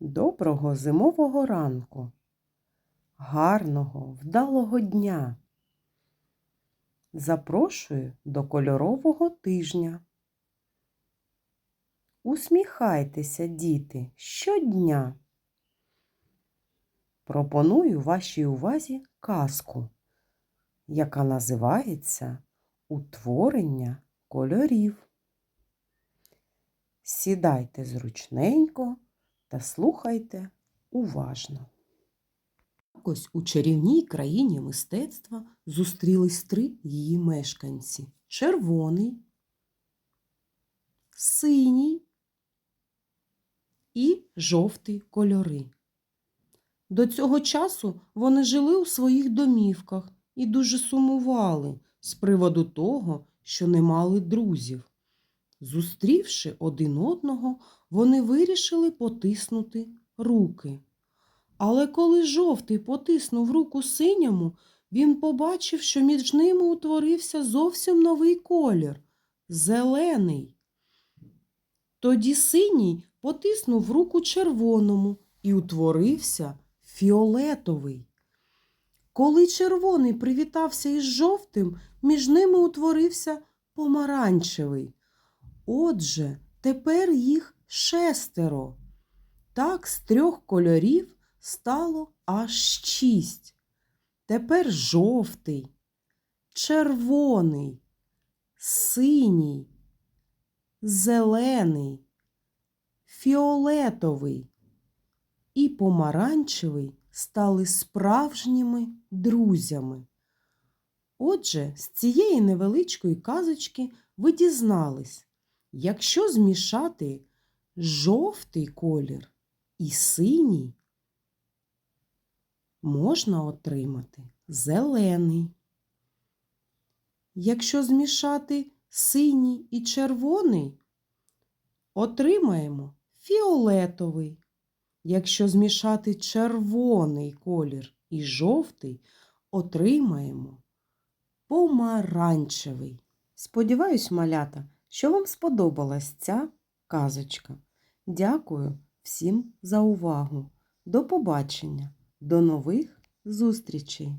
Доброго зимового ранку, гарного, вдалого дня. Запрошую до кольорового тижня. Усміхайтеся, діти, щодня. Пропоную вашій увазі казку, яка називається Утворення кольорів. Сідайте зручненько та слухайте уважно. Якось у чарівній країні мистецтва зустрілись три її мешканці: червоний, синій і жовтий кольори. До цього часу вони жили у своїх домівках і дуже сумували з приводу того, що не мали друзів. Зустрівши один одного, вони вирішили потиснути руки. Але коли жовтий потиснув руку синьому, він побачив, що між ними утворився зовсім новий колір зелений. Тоді синій потиснув руку червоному і утворився фіолетовий. Коли червоний привітався із жовтим, між ними утворився помаранчевий. Отже, тепер їх шестеро. Так з трьох кольорів стало аж шість. Тепер жовтий, червоний, синій, зелений, фіолетовий і помаранчевий стали справжніми друзями. Отже, з цієї невеличкої казочки ви дізнались, якщо змішати жовтий колір і синій, можна отримати зелений. Якщо змішати синій і червоний, отримаємо фіолетовий. Якщо змішати червоний колір і жовтий, отримаємо помаранчевий. Сподіваюсь, малята, що вам сподобалась ця казочка. Дякую всім за увагу. До побачення, до нових зустрічей!